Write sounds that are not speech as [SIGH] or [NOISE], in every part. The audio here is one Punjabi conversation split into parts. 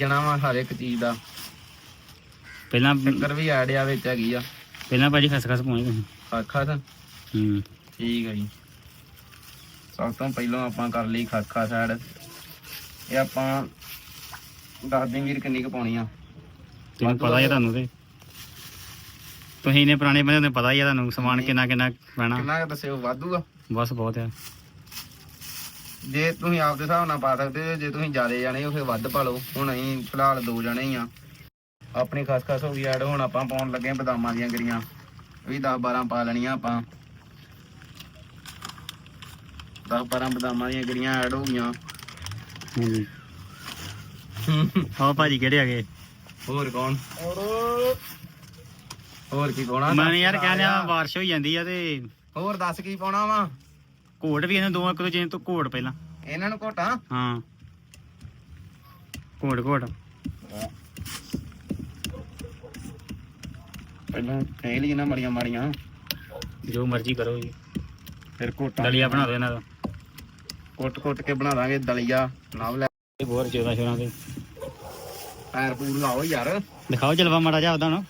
ਜਾਣਾ ਵਾ ਹਰ ਇੱਕ ਚੀਜ਼ ਦਾ। ਪਹਿਲਾਂ ਸ਼ੱਕਰ ਵੀ ਐਡ ਆ ਵਿੱਚ ਹੈਗੀ ਆ। ਪਹਿਲਾਂ ਭਾਜੀ ਖਸਖਸ ਪਾਉਣੀ ਤੁਸੀਂ। ਖਾਖਾ ਤਾਂ ਹੂੰ। ਠੀਕ ਹੈ ਜੀ। ਸਭ ਤੋਂ ਪਹਿਲਾਂ ਆਪਾਂ ਕਰ ਲਈ ਖਾਖਾ ਸਾਈਡ ਇਹ ਆਪਾਂ ਦੱਸ ਦੇ ਵੀਰ ਕਿੰਨੀ ਕੁ ਪਾਉਣੀ ਆ। ਤੈਨੂੰ ਪਤਾ ਹੀ ਆ ਤੁਹਾਨੂੰ ਤੇ। ਤੁਸੀਂ ਨੇ ਪੁਰਾਣੇ ਬੰਦੇ ਨੂੰ ਪਤਾ ਹੀ ਆ ਤੁਹਾਨੂੰ ਸਮਾਨ ਕਿੰਨਾ ਕਿੰਨਾ ਪੈਣਾ। ਕਿੰਨਾ ਦੱਸਿਓ ਵਾਧੂ ਆ। ਬਸ ਬਹੁਤ ਆ। ਜੇ ਤੁਸੀਂ ਆਪ ਦੇ ਹਿਸਾਬ ਨਾਲ ਪਾ ਸਕਦੇ ਹੋ ਜੇ ਤੁਸੀਂ ਜ਼ਿਆਦੇ ਜਾਣੇ ਹੋ ਫਿਰ ਵੱਧ ਪਾ ਲਓ। ਹੁਣ ਅਸੀਂ ਫਿਲਹਾਲ ਦੋ ਜਣੇ ਹੀ ਆ। ਆਪਣੀ ਖਸਖਸ ਹੋ ਗਈ ਐਡ ਹੁਣ ਆਪਾਂ ਪਾਉਣ ਲੱਗੇ ਆਂ ਬਦਾਮਾਂ ਦੀਆਂ ਗਰੀਆਂ। ਵੀ 10 12 ਪਾ ਲੈਣੀਆਂ ਆਪਾਂ। 10 12 ਬਦਾਮਾਂ ਦੀਆਂ ਗਰੀਆਂ ਐਡ ਹੋ ਗਈਆਂ। ਹਾਂਜੀ। ਆਹ ਭਾਜੀ ਕਿਹੜੇ ਆ ਗਏ? ਹੋਰ ਕੌਣ? ਹੋਰ। ਕੀ ਪਾਉਣਾ? ਮੈਂ ਯਾਰ ਕਹਿੰਦੇ ਆ ਬਾਰਿਸ਼ ਹੋਈ ਜਾਂਦੀ ਆ ਤੇ ਹੋਰ ਦੱਸ ਕੀ ਪਾਉਣਾ ਵਾ? ਘੋੜ ਵੀ ਇਹਨਾਂ ਦੋਵਾਂ ਕਿਲੋ ਚੇਂਜ ਤੋਂ ਘੋੜ ਪਹਿਲਾਂ। ਇਹਨਾਂ ਨੂੰ ਘੋਟਾਂ? ਹਾਂ। ਘੋੜ ਘੋੜ। ਪਹਿਲਾਂ ਕਹਿ ਲਈ ਨਾ ਮੜੀਆਂ ਮਾੜੀਆਂ ਜੋ ਮਰਜ਼ੀ ਕਰੋ ਜੀ। ਫਿਰ ਘੋਟਾਂ। ਦਲੀਆ ਬਣਾ ਦਿਓ ਇਹਨਾਂ ਦਾ। ਕੁੱਟ-ਕੁੱਟ ਕੇ ਬਣਾ ਦਾਂਗੇ ਦਲੀਆ ਨਾਲ ਲੈ। ਬਹੁਤ 14 ਸ਼ੋਰਾਂ ਦੇ। ਪੈਰ ਪੂਰ ਲਾਓ ਯਾਰ। ਦਿਖਾਓ ਜਲਵਾ ਮਾੜਾ ਜਿਹਾ ਉਹਦਾ ਨਾ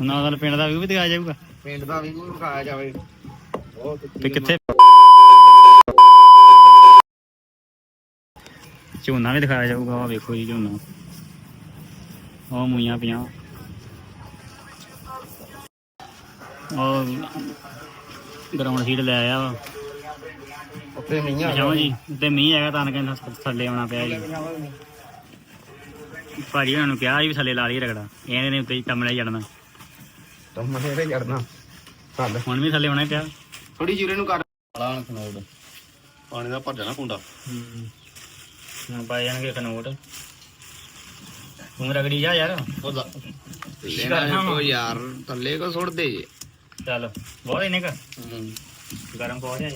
ਉਹਨਾਂ ਦਾ ਪਿੰਡ ਦਾ ਵੀ ਦਿਖਾਇਆ ਜਾਊਗਾ। ਪਿੰਡ ਦਾ ਵੀ ਕੋਈ ਵਿਖਾਇਆ ਜਾਵੇ। ਤੇ ਕਿੱਥੇ? ਝੋਨਾ ਵੀ ਦਿਖਾਇਆ ਜਾਊਗਾ ਆਹ ਵੇਖੋ ਜੀ ਝੋਨਾ। ਉਹ ਮੂਈਆਂ ਪਿਆ ਉਹ ਗਰਾਊਂਡ ਸੀਟ ਲੈ ਆਇਆ ਵਾ। ਉੱਤੇ ਨਹੀਂ ਆ ਜਾਓ ਜੀ ਤੇ ਮੀਂਹ ਹੈਗਾ ਤਾਂ ਕਹਿੰਦਾ ਥੱਲੇ ਆਉਣਾ ਪਿਆ ਜੀ। ਭਾਜੀ ਉਹਨਾਂ ਨੂੰ ਕਿਹਾ ਵੀ ਥੱਲੇ ਲਾ ਲਈ ਰਗੜਾ। ਇਹਨੇ ਨੇ ਉੱਤੇ ਹੀ ਟੰਮਲੇ ਜੜਨਾ ਮੇਰੇ ਜੜਨਾ। ਹੁਣ ਵੀ ਥੱਲੇ ਆਉਣਾ ਪਿਆ। ਥੋੜੀ ਜੀਰੇ ਨੂੰ ਕਰ। ਆਲਾਨ ਖਨੋੜ। ਪਾਣੀ ਦਾ ਭਰ ਜਾਣਾ ਕੁੰਡਾ। ਹੁਣ ਪਾਏ ਜਾਣਗੇ ਖਨੋਟ ਤੂੰ ਰਗੜੀ ਜਾ ਯਾਰ। ਉਹਦਾ ਲੈਣਾ ਕੋ ਯਾਰ ਥੱਲੇ ਕੋ ਸੁੱਟ ਦੇ ਜੇ। ਚੱਲ ਬਹੁਤ ਇਹਨੇ ਕਾ। ਗਰਮ ਬਹੁਤ ਹੈ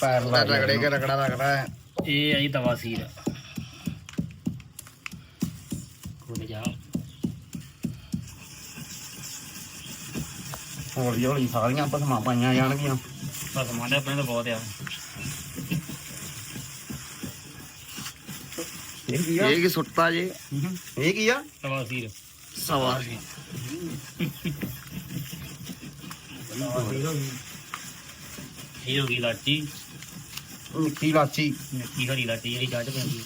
ਪੈਰ ਲਾ ਰਗੜੇ ਕੇ ਰਗੜਾ ਰਗੜਾ ਇਹ ਆਈ ਤਵਾ ਸੀਰ ਹੌਲੀ ਹੌਲੀ ਸਾਰੀਆਂ ਪਸਮਾ ਪਾਈਆਂ ਜਾਣਗੀਆਂ। ਬਸ ਮਾਂਡੇ ਆਪਣੇ ਤਾਂ ਬਹੁਤ ਆ। ਇਹ ਕੀ ਆ? ਇਹ ਕੀ ਸੁੱਟਤਾ ਜੇ? ਇਹ ਕੀ ਆ? ਤਵਾ ਸੀਰ ਸਵਾ ਸੀ ਇਹ ਹੋ ਗਈ ਲਾਚੀ। ਮਿੱਠੀ ਲਾਚੀ। ਮਿੱਠੀ ਹਰੀ ਲਾਚੀ ਜਿਹੜੀ ਜੱਜ ਪੈਂਦੀ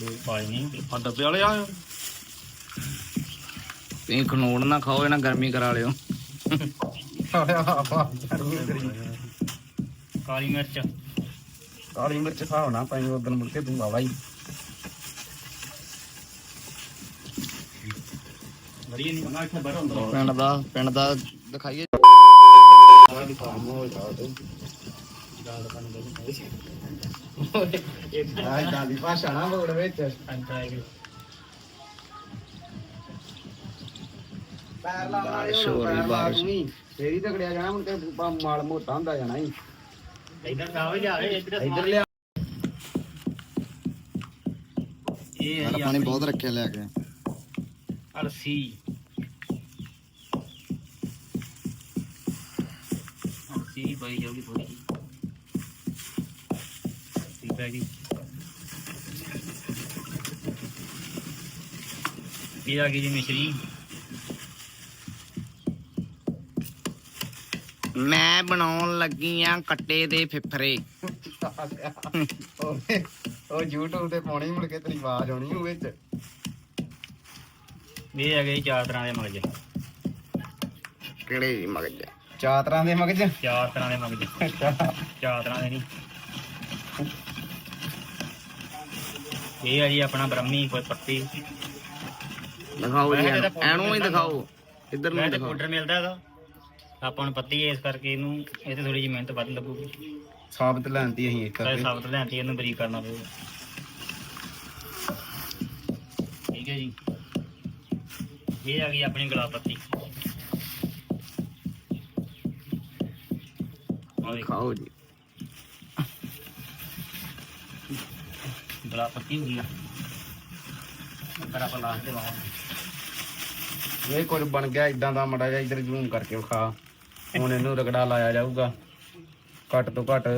ਦੋ ਪਾਏ ਨਹੀਂ। ਆ ਡੱਬੇ ਵਾਲੇ ਆ। ਤੁਸੀਂ ਖਨੋੜ ਨਾ ਖਾਓ ਇਹਨਾਂ ਗਰਮੀ ਕਰਾ ਲਿਓ। ਕਾਲੀ ਮਿਰਚ। ਕਾਲੀ ਮਿਰਚ ਖਾਣਾ ਪਾਈ ਉਦੋਂ ਮੁੜ ਕੇ ਤੂੰ ਆਵਾ ਹੀ ਵਧੀਆ ਨਹੀਂ ਮੰਗਾ ਇੱਥੇ ਬੜਾ ਹੁੰਦਾ ਪਿੰਡ ਦਾ ਪਿੰਡ ਦਾ ਦਿਖਾਈਏ। ਆਹ ਗਾਲੀ ਭਾਸ਼ਾ ਨਾ ਬੋਲ ਵਿੱਚ। ਪੈਰ ਲਾ ਬਾਰਿਸ਼ ਹੋ ਰਹੀ, ਬਾਰਿਸ਼। ਫੇਰੀ ਤਕੜਿਆ ਜਾਣਾ ਹੁਣ ਤੇ ਪ- ਮਾਲ ਮੋਟਾ ਹੁੰਦਾ ਜਾਣਾ ਹੀ। ਇਧਰ ਕਾਵੇ ਜਾ ਰਹੇ ਇੱਧਰ ਇੱਧਰ ਲਿਆ। ਇਹ ਹੈ ਜੀ ਪਾਣੀ ਬਹੁਤ ਰੱਖਿਆ ਲੈ ਕੇ। ਅਲਸੀ ਜਾਊਗੀ ਥੋੜੀ ਇਹ ਆ ਗਈ ਜੀ ਮਿਸ਼ਰੀ। ਮੈਂ ਬਣਾਉਣ ਲੱਗੀ ਆ ਕੱਟੇ ਦੇ ਫਿਫਰੇ। ਉਹ ਉਹ YouTube ਤੇ ਪਾਉਣੀ ਮੁੜ ਕੇ ਤੇਰੀ ਆਵਾਜ਼ ਆਉਣੀ ਉਹ ਵਿੱਚ ਇਹ ਆ ਗਈ ਚਾਰ ਤਰ੍ਹਾਂ ਦੇ ਮਗਜ। ਕਿਹੜੇ ਮਗਜ? ਚਾਰ ਤਰ੍ਹਾਂ ਦੇ ਮਗਜ? ਚਾਰ ਤਰ੍ਹਾਂ ਦੇ ਮਗਜ। ਚਾਰ ਤਰ੍ਹਾਂ ਦੇ ਨਹੀਂ। ਇਹ ਆ ਜੀ ਆਪਣਾ ਬ੍ਰਹਮੀ ਕੋਈ ਪੱਤੀ ਦਿਖਾਓ ਜੀ ਇਹਨੂੰ। ਹੀ ਦਿਖਾਓ। ਇੱਧਰ ਨੂੰ ਦਿਖਾਓ। ਪਾਊਡਰ ਮਿਲਦਾ ਇਹਦਾ ਆਪਾਂ ਨੂੰ ਪੱਤੀ ਹੈ ਇਸ ਕਰਕੇ ਇਹਨੂੰ ਇਹ ਤੇ ਥੋੜੀ ਜਿਹੀ ਮਿਹਨਤ ਵੱਧ ਲੱਗੂਗੀ। ਸਾਬਤ ਲੈਂਦੀ ਅਸੀਂ ਇੱਕ ਸਾਰੇ ਕਰਕੇ। ਸਾਬਤ ਲੈਂਤੀ ਇਹਨੂੰ ਬਰੀਕ ਕਰਨਾ ਪਊਗਾ। ਠੀਕ ਹੈ ਜੀ। ਇਹ ਆ ਗਈ ਆਪਣੀ ਗੁਲਾਬ ਪੱਤੀ। ਆਹ ਦੇਖੋ। ਦਿਖਾਓ ਜੀ। ਗੁਲਾਬ ਪੱਤੀ ਹੋ ਗਈ ਆ। ਅੰਦਰ ਆਪਾਂ ਲਾਸਟ ਦੇ ਬਾਹਰ ਇਹ ਕੁਝ ਬਣ ਗਿਆ ਇਦਾਂ ਦਾ ਮੜਾ ਜਿਹਾ ਇਧਰ ਜ਼ੂਮ ਕਰਕੇ ਵਿਖਾ। ਹੁਣ ਇਹਨੂੰ ਰਗੜਾ ਲਾਇਆ ਜਾਊਗਾ। ਘੱਟ ਤੋਂ ਘੱਟ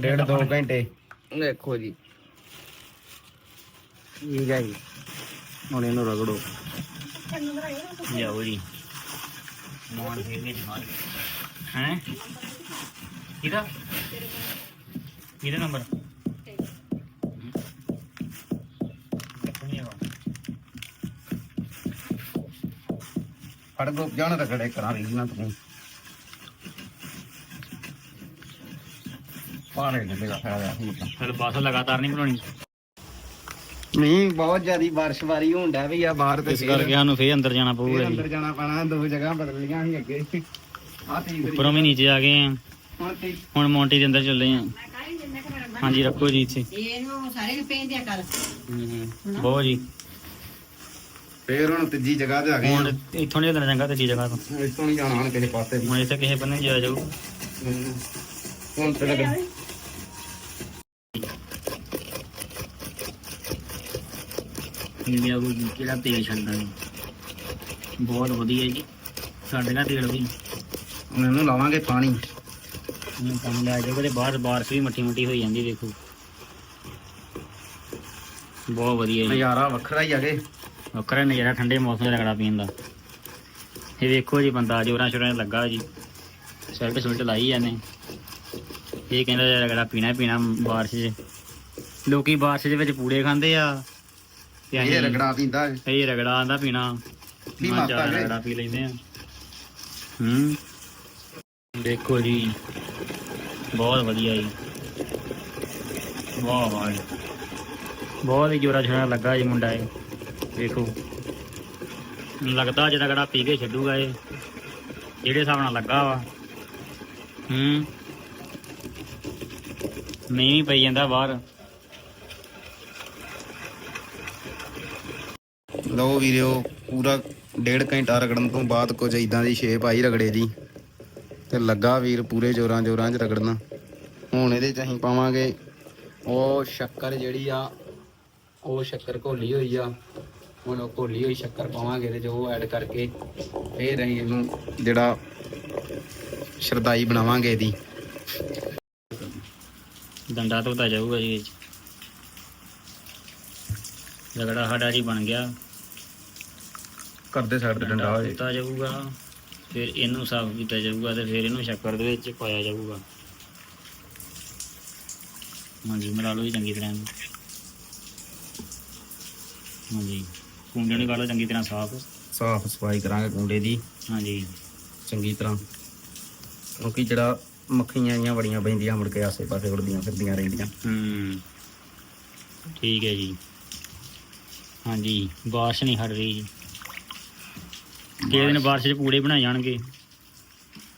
ਡੇਢ ਦੋ ਘੰਟੇ। ਦੇਖੋ ਜੀ। ਠੀਕ ਹੈ ਜੀ। ਹੁਣ ਇਹਨੂੰ ਰਗੜੋ। ਜਾਓ ਜੀ। ਮੋਹਨ ਫੇਰ ਵਿੱਚ ਮਾਰ ਹੈ? ਕਿਹਦਾ? ਕਿਹਦਾ ਨੰਬਰ? ਫੜ ਗੋ ਜਾਣ ਰਗੜੇ ਕਰਾਂ ਰਹੀ ਨਾ ਤੂੰ ਪਾਰੇ ਨੇ ਦਾ ਫਾਇਦਾ ਹੁਣ ਤਾਂ ਫਿਰ ਬਸ ਲਗਾਤਾਰ ਨਹੀਂ ਬਣਾਉਣੀ। ਨਹੀਂ ਬਹੁਤ ਜ਼ਿਆਦੀ ਬਾਰਿਸ਼ਵਾਰੀ ਹੁੰਦਾ ਵੀ ਆ ਬਾਹਰ ਤੇ ਇਸ ਕਰਕੇ ਸਾਨੂੰ ਫੇਰ ਅੰਦਰ ਜਾਣਾ ਪਊਗਾ ਫੇਰ ਜੀ। ਅੰਦਰ ਜਾਣਾ ਪੈਣਾ ਦੋ ਜਗ੍ਹਾ ਬਦਲੀਆਂ ਸੀ ਅੱਗੇ। ਆ ਤੀ ਉੱਪਰੋਂ ਵੀ ਨੀਚੇ ਆ ਗਏ ਆ। ਹੁਣ ਤੀ ਹੁਣ ਮੌਂਟੀ ਦੇ ਅੰਦਰ ਚੱਲੇ ਆ। ਹਾਂਜੀ ਰੱਖੋ ਜੀ ਇੱਥੇ। ਇਹਨੂੰ ਸਾਰੇ ਨੂੰ ਪੇਂਦਿਆ ਕਰ ਬਹੁਤ ਜੀ। ਫੇਰ ਹੁਣ ਤੀਜੀ ਜਗ੍ਹਾ ਤੇ ਆ ਗਏ ਹੁਣ ਇੱਥੋਂ ਨਹੀਂ ਚੱਲਣਾ ਚੰਗਾ ਤੇ ਜਗ੍ਹਾ ਤੋਂ। ਇਸ ਤੋਂ ਨਹੀਂ ਜਾਣਾ ਹੁਣ ਕਿਸੇ ਪਾਸੇ ਵੀ। ਹੁਣ ਇੱਥੇ ਕਿਸੇ ਬੰਨੇ ਜਾ ਜਾਊ। ਹੁਣ ਤੇ ਲੱਗ ਇੰਡੀਆ ਕੋ ਕਿਹੜਾ ਤੇਲ ਛੱਡਦਾ ਜੀ ਬਹੁਤ ਵਧੀਆ ਜੀ ਸਾਡੇ ਨਾਲ ਤੇਲ ਵੀ। ਹੁਣ ਇਹਨੂੰ ਲਾਵਾਂਗੇ ਪਾਣੀ। ਹੁਣ ਪਾਣੀ ਲੈ ਜਾਓ ਤੇ ਬਾਹਰ ਬਾਰਿਸ਼ ਵੀ ਮੱਠੀ ਮੱਠੀ ਹੋਈ ਜਾਂਦੀ ਦੇਖੋ। ਬਹੁਤ ਵਧੀਆ ਜੀ। ਨਜ਼ਾਰਾ ਵੱਖਰਾ ਹੀ ਆਗੇ ਵੱਖਰਾ ਨਜ਼ਾਰਾ ਠੰਡੇ ਮੌਸਮ 'ਚ ਰਗੜਾ ਪੀਣ ਦਾ। ਇਹ ਵੇਖੋ ਜੀ ਬੰਦਾ ਜੋਰਾਂ ਸ਼ੋਰਾਂ ਲੱਗਾ ਜੀ। ਸ਼ਰਟ ਸ਼ਰਟ ਲਾਈ ਜਾਂਦੇ। ਇਹ ਕਹਿੰਦਾ ਰਗੜਾ ਪੀਣਾ ਪੀਣਾ ਬਾਰਿਸ਼ 'ਚ। ਲੋਕੀ ਬਾਰਿਸ਼ ਦੇ ਵਿੱਚ ਪੂੜੇ ਖਾਂਦੇ ਆ। ਤੇ ਇਹ ਅਸੀਂ ਰਗੜਾ ਪੀਂਦਾ ਹੈ। ਇਹ ਰਗੜਾ ਆਂਦਾ ਪੀਣਾ। ਕੀ ਮੈਂ ਮਾਤਾ ਜ਼ਿਆਦਾ ਵੇ? ਰਗੜਾ ਪੀ ਲੈਂਦੇ ਆ। ਹੂੰ। ਦੇਖੋ ਜੀ ਬਹੁਤ ਵਧੀਆ ਜੀ। ਵਾਹ ਵਾਹ ਜੀ। ਬਹੁਤ ਹੀ ਜੋਰਾ ਛੋਰਾ ਲੱਗਾ ਜੀ ਮੁੰਡਾ ਇਹ। ਦੇਖੋ। ਲੱਗਦਾ ਜਿਹੜਾ ਰਗੜਾ ਪੀ ਕੇ ਛੱਡੂਗਾ ਇਹ। ਜਿਹੜੇ ਹਿਸਾਬ ਨਾਲ ਲੱਗਾ ਵਾ। ਹੂੰ। ਨਹੀਂ ਪਈ ਜਾਂਦਾ ਬਾਹਰ। ਲਓ ਵੀਰਿਓ ਪੂਰਾ ਡੇਢ ਘੰਟਾ ਰਗੜਨ ਤੋਂ ਬਾਅਦ ਕੁਝ ਇਦਾਂ ਦੀ ਸ਼ੇਪ ਆਈ ਰਗੜੇ ਦੀ। ਤੇ ਲੱਗਾ ਵੀਰ ਪੂਰੇ ਜੋਰਾਂ ਜੋਰਾਂ 'ਚ ਰਗੜਨਾ। ਹੁਣ ਇਹਦੇ 'ਚ ਅਸੀਂ ਪਾਵਾਂਗੇ ਉਹ ਸ਼ੱਕਰ ਜਿਹੜੀ ਆ, ਉਹ ਸ਼ੱਕਰ ਘੋਲੀ ਹੋਈ ਆ। ਹੁਣ ਉਹ ਘੋਲੀ ਹੋਈ ਸ਼ੱਕਰ ਪਾਵਾਂਗੇ ਇਹਦੇ 'ਚ ਉਹ ਐਡ ਕਰਕੇ ਫੇਰ ਅਸੀਂ ਇਹਨੂੰ ਜਿਹੜਾ ਸ਼ਰਦਾਈ ਬਣਾਵਾਂਗੇ ਇਹਦੀ। ਡੰਡਾ ਧੋਤਾ ਜਾਊਗਾ ਜੀ ਇਹ ਰਗੜਾ ਸਾਡਾ ਜੀ ਬਣ ਗਿਆ। ਕਰਦੇ ਸਾਈਡ ਤੇ ਡੰਡਾ ਹੋਏ। ਧੋਤਾ ਜਾਊਗਾ ਫਿਰ ਇਹਨੂੰ ਸਾਫ਼ ਕੀਤਾ ਜਾਊਗਾ ਤੇ ਫਿਰ ਇਹਨੂੰ ਸ਼ੱਕਰ ਦੇ ਵਿੱਚ ਪਾਇਆ ਜਾਊਗਾ। ਹਾਂਜੀ ਮਿਲਾ ਲਓ ਜੀ ਚੰਗੀ ਤਰ੍ਹਾਂ। ਹਾਂਜੀ ਕੁੰਡੇ ਨੂੰ ਕਰ ਲਓ ਚੰਗੀ ਤਰ੍ਹਾਂ ਸਾਫ਼। ਸਾਫ਼ ਸਫ਼ਾਈ ਕਰਾਂਗੇ ਕੁੰਡੇ ਦੀ। ਹਾਂਜੀ। ਚੰਗੀ ਤਰ੍ਹਾਂ। ਕਿਉਂਕਿ ਜਿਹੜਾ ਮੱਖੀਆਂ ਜੀਆਂ ਬੜੀਆਂ ਪੈਂਦੀਆਂ ਮੁੜ ਕੇ ਆਸੇ-ਪਾਸੇ ਉੜਦੀਆਂ ਫਿਰਦੀਆਂ ਰਹਿੰਦੀਆਂ। ਹੂੰ। ਠੀਕ ਹੈ ਜੀ। ਹਾਂਜੀ ਬਾਰਿਸ਼ ਨਹੀਂ ਹਟ ਰਹੀ ਜੀ। ਕਿਸੇ ਦਿਨ ਬਾਰਿਸ਼ 'ਚ ਪੂੜੇ ਬਣਾਏ ਜਾਣਗੇ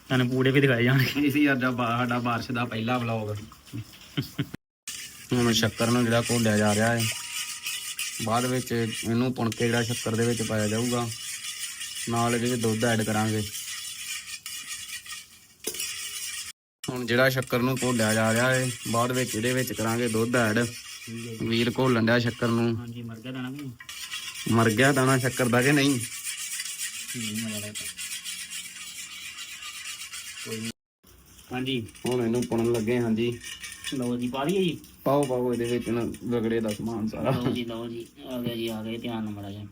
ਤੁਹਾਨੂੰ ਪੂੜੇ ਵੀ ਦਿਖਾਏ ਜਾਣਗੇ। ਇਸੀ ਅੱਜ ਬਾ- ਸਾਡਾ ਬਾਰਿਸ਼ ਦਾ ਪਹਿਲਾ ਵਲੌਗ ਹੁਣ ਸ਼ੱਕਰ ਨੂੰ ਜਿਹੜਾ ਘੋਲਿਆ ਜਾ ਰਿਹਾ ਹੈ ਬਾਅਦ ਵਿੱਚ ਇਹਨੂੰ ਪੁਣ ਕੇ ਜਿਹੜਾ ਸ਼ੱਕਰ ਦੇ ਵਿੱਚ ਪਾਇਆ ਜਾਊਗਾ ਨਾਲ ਇਹਦੇ ਵਿੱਚ ਦੁੱਧ ਐਡ ਕਰਾਂਗੇ। ਹੁਣ ਜਿਹੜਾ ਸ਼ੱਕਰ ਨੂੰ ਘੋਲਿਆ ਜਾ ਰਿਹਾ ਹੈ ਬਾਅਦ ਵਿੱਚ ਇਹਦੇ ਵਿੱਚ ਕਰਾਂਗੇ ਦੁੱਧ ਐਡ ਵੀਰ ਘੋਲਣ ਡਿਆ ਸ਼ੱਕਰ ਨੂੰ। ਹਾਂਜੀ ਮਰ ਗਿਆ ਦਾਣਾ ਵੀ। ਮਰ ਗਿਆ ਦਾਣਾ ਸ਼ੱਕਰ ਦਾ ਕਿ ਨਹੀਂ? ਨਹੀਂ ਮਰਿਆ ਲੱਗਦਾ ਕੋਈ ਨੀ। ਹਾਂਜੀ। ਹੁਣ ਇਹਨੂੰ ਪੁਣਨ ਲੱਗੇ ਹਾਂ ਜੀ। ਲਓ ਜੀ ਪਾ ਦਈਏ ਜੀ? ਪਾਓ ਪਾਓ ਇਹਦੇ ਵਿੱਚ ਨਾ ਰਗੜੇ ਦਾ ਸਮਾਨ ਸਾਰਾ। ਲਓ ਜੀ ਲਓ ਜੀ ਆ ਗਿਆ ਜੀ ਆ ਗਏ ਧਿਆਨ ਨਾਲ ਮੜਾ ਜਾ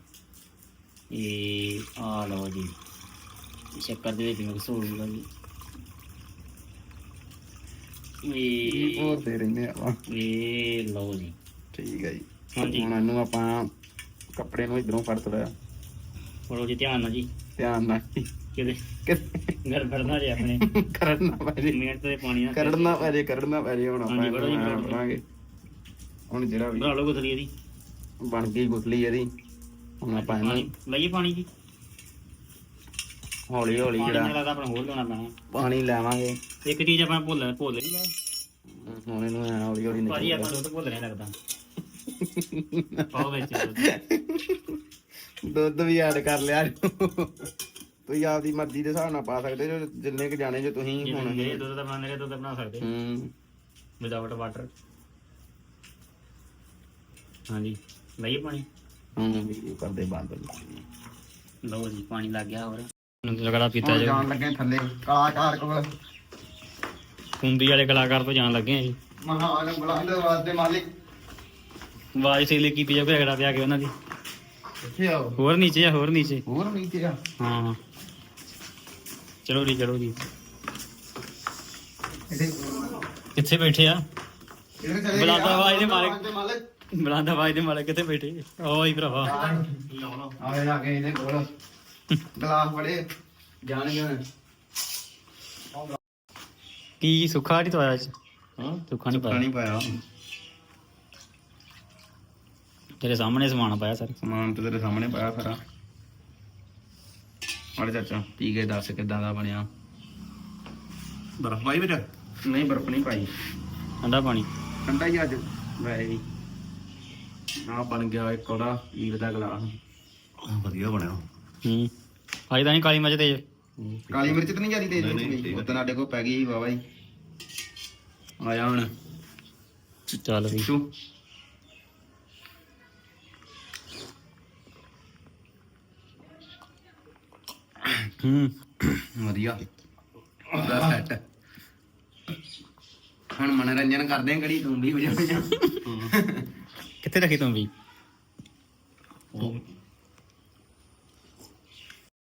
ਇਹ ਆ ਲਓ ਜੀ ਸ਼ੱਕਰ ਦੇ ਵਿੱਚ ਮਿਕਸ ਹੋ ਜੂਗਾ ਜੀ। ਇਹ ਹੋਰ ਦੇ ਰਹਿੰਦੇ ਆ ਇਹ ਲਓ ਜੀ। ਠੀਕ ਹੈ ਜੀ। ਹਾਂਜੀ। ਹੁਣ ਇਹਨੂੰ ਆਪਾਂ ਕੱਪੜੇ ਨੂੰ ਇਧਰੋਂ ਫੜ ਲਿਆ। ਫੜੋ ਜੀ ਧਿਆਨ ਨਾਲ ਜੀ। ਧਿਆਨ ਨਾਲ ਕਿਤੇ ਘਰ ਫੜਨਾ ਜੇ ਆਪਣੇ। ਕਰਨਾ ਤੇ ਪਾਣੀ ਨਾਲ ਕਰਨਾ ਪੈ ਜੇ ਕਰਨਾ ਪੈ ਜੇ ਹੁਣ ਆਪਾਂ ਹਾਂਜੀ, ਬੜੋ ਜੀ, ਇਹਨੂੰ ਐਂ ਬੜੋ। ਬਣਾਂਗੇ ਹੁਣ ਜਿਹੜਾ ਵੀ ਬਣਾ ਲਓ ਗੁਥਲੀ ਇਹਦੀ। ਬਣ ਗਈ ਗੁਸਲੀ ਇਹਦੀ। ਹੁਣ ਆਪਾਂ ਪਾਣੀ ਇਹਨੂੰ ਲਈਏ ਪਾਣੀ ਜੀ। ਹੌਲੀ ਹੌਲੀ ਪਾਣੀ ਜਿਹੜਾ ਨਾਲ ਲੱਗਦਾ ਆਪਣਾ ਹੋਰ ਲਾਉਣਾ ਪੈਣਾ। ਪਾਣੀ ਲੈਵਾਂਗੇ। ਇੱਕ ਚੀਜ਼ ਆਪਾਂ ਭੁੱਲ ਭੁੱਲ ਨਹੀਂ ਗਏ ਹੁਣ ਇਹਨੂੰ ਐਂ ਹੌਲੀ ਹੌਲੀ ਭਾਜੀ ਨਿਕਲ ਆਪਾਂ ਦੁੱਧ ਭੁੱਲ ਨਹੀਂ ਲੱਗਦਾ। [LAUGHS] ਪਾਓ ਵਿੱਚ। ਦੁੱਧ। ਵੀ ਐਡ ਕਰ ਲਿਆ ਤੁਸੀਂ ਆਪਦੀ ਮਰਜ਼ੀ ਦੇ ਹਿਸਾਬ ਨਾਲ ਪਾ ਸਕਦੇ ਜੋ ਜਿੰਨੇ ਕ ਜਾਣੇ ਜੋ ਤੁਸੀਂ ਜਿਵੇਂ ਹੁਣ ਮੇਰੇ ਦੁੱਧ ਦਾ ਬਣਾ ਮੇਰੇ ਦੁੱਧ ਬਣਾ ਸਕਦੇ। ਹੂੰ। ਵਿਦਆਊਟ ਵਾਟਰ ਹਾਂਜੀ। ਲਈਏ ਪਾਣੀ? ਹੂੰ ਕਰਦੇ ਬੰਦ। ਲਓ ਜੀ ਪਾਣੀ ਲੱਗ ਗਿਆ ਹੋਰ। ਰਗੜਾ ਪੀਤਾ ਜੋ ਜਾਣ ਲੱਗੇ ਥੱਲੇ ਕਲਾਕਾਰ ਕੋਲ। ਕੁੰਡੀ ਵਾਲੇ ਕਲਾਕਾਰ ਤੋਂ ਜਾਣ ਲੱਗੇ ਆ ਜੀ। ਮਹਾਨ ਬੁਲੰਦ ਆਵਾਜ਼ ਦੇ ਮਾਲਿਕ। ਆਵਾਜ਼ ਸੇਲੇ ਕੀਤੀ ਜਾਊਗੀ ਰਗੜਾ ਪਿਆ ਕੇ ਉਹਨਾਂ ਦੀ। ਕਿੱਥੇ ਆਓ। ਹੋਰ ਨੀਚੇ ਆ ਹੋਰ ਨੀਚੇ। ਹੋਰ ਨੀਚੇ ਆ। ਹਾਂ ਚਲੋ ਜੀ ਚਲੋ ਜੀ। ਕਿੱਥੇ ਬੈਠੇ ਆ? ਇਹਦੇ ਚਲੇ ਬੁਲੰਦ ਆਵਾਜ਼ ਦੇ ਮਾਲਿਕ। ਬੁਲੰਦ ਆਵਾਜ਼ ਦੇ ਮਾਲਕ ਕਿੱਥੇ ਬੈਠੇ? ਓ ਹੀ ਭਰਾਵਾ। ਆਵੇ ਲਾ ਕੇ ਇਹਦੇ ਕੋਲ। ਗਲਾਸ ਬੜੇ। ਜਾਣਗੇ ਹੁਣ। ਕੀ ਸੁੱਖਾ ਨਹੀਂ ਚ ਹਾਂ? ਸੁੱਖਾ ਨਹੀਂ ਪਾਇਆ। ਪਾਇਆ। ਤੇਰੇ ਸਾਹਮਣੇ ਸਮਾਨ ਪਾਇਆ ਸਰ। ਸਮਾਨ ਤੇ ਤੇਰੇ ਸਾਹਮਣੇ ਪਾਇਆ ਸਾਰਾ। ਅੜੇ ਚਾਚਾ ਪੀ ਕੇ ਦੱਸ ਕਿਦਾਂ ਦਾ ਬਣਿਆ। ਬਰਫ ਪਾਈ ਵਿੱਚ? ਨਹੀਂ ਬਰਫ ਨਹੀਂ ਪਾਈ। ਠੰਡਾ ਪਾਣੀ। ਠੰਡਾ ਹੀ ਅੱਜ ਵੈਸੇ ਵੀ। ਆ ਬਣ ਗਿਆ ਇੱਕ ਉਹਦਾ ਈਰ ਦਾ ਗਲਾਸ। ਵਧੀਆ ਬਣਿਆ। ਹੂੰ। ਆਈ ਤਾਂ ਨਹੀਂ ਕਾਲੀ ਮੱਝ ਤੇ ਕਾਲੀ ਮਿਰਚ ਤਾਂ ਨਹੀਂ ਜਿਆਦੀ ਤੇਜ਼ ਉਹ ਤਾਂ ਸਾਡੇ ਕੋਲ ਪੈ ਗਈ ਵਾਵਾ ਹੀ। ਆਇਆ ਹੁਣ। ਚੱਲ ਵੀ। ਹੂੰ। ਵਧੀਆ। ਉਹਦਾ ਸੈੱਟ ਹੁਣ ਮਨੋਰੰਜਨ ਕਰਦੇ ਆਂ ਕਿਹੜੀ ਤੂੰ ਵੀ ਵਜਾ ਕਿੱਥੇ ਰੱਖੀ ਤੂੰ ਵੀ? ਉਹ